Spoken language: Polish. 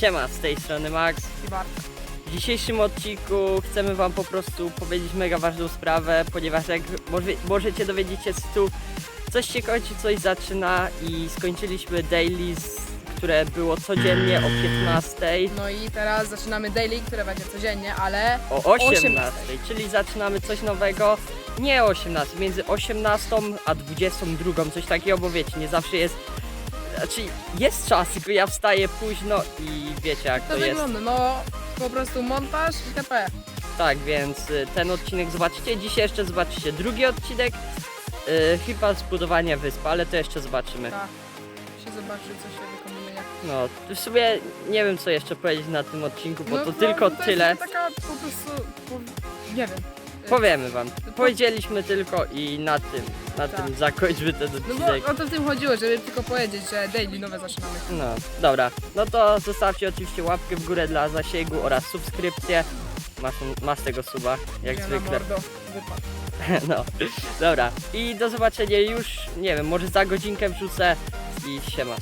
Siema, z tej strony Max. W dzisiejszym odcinku chcemy Wam po prostu powiedzieć mega ważną sprawę, ponieważ jak może, możecie dowiedzieć się tu, coś się kończy, coś zaczyna i skończyliśmy dailies, które było codziennie o 15, No i teraz zaczynamy daily, które będzie codziennie, ale o 18, 18. czyli zaczynamy coś nowego, nie o 18, między 18 a 22, coś takiego, bo wiecie, nie zawsze jest, znaczy jest czas, tylko ja wstaję późno i wiecie jak to to jest. wygląda, no po prostu montaż i TP. Tak, więc y, ten odcinek zobaczycie. Dzisiaj jeszcze zobaczycie drugi odcinek. y, Chyba zbudowania wyspy, ale to jeszcze zobaczymy. Tak. Się zobaczy, co się wykonuje. No, w sumie nie wiem co jeszcze powiedzieć na tym odcinku, bo no, to no, tylko to tyle. Jest taka po prostu, po, nie wiem. Powiemy wam. Powiedzieliśmy tylko i na tym, na Tak. tym zakończmy ten No odcinek. bo o to w tym chodziło, żeby tylko powiedzieć, że daily nowe zaczynamy. No, dobra. No to zostawcie oczywiście łapkę w górę dla zasięgu oraz subskrypcję. Masz, masz tego suba, jak Ja na zwykle. mordo wypadł. No, dobra. I do zobaczenia już, nie wiem, może za godzinkę wrzucę i siema.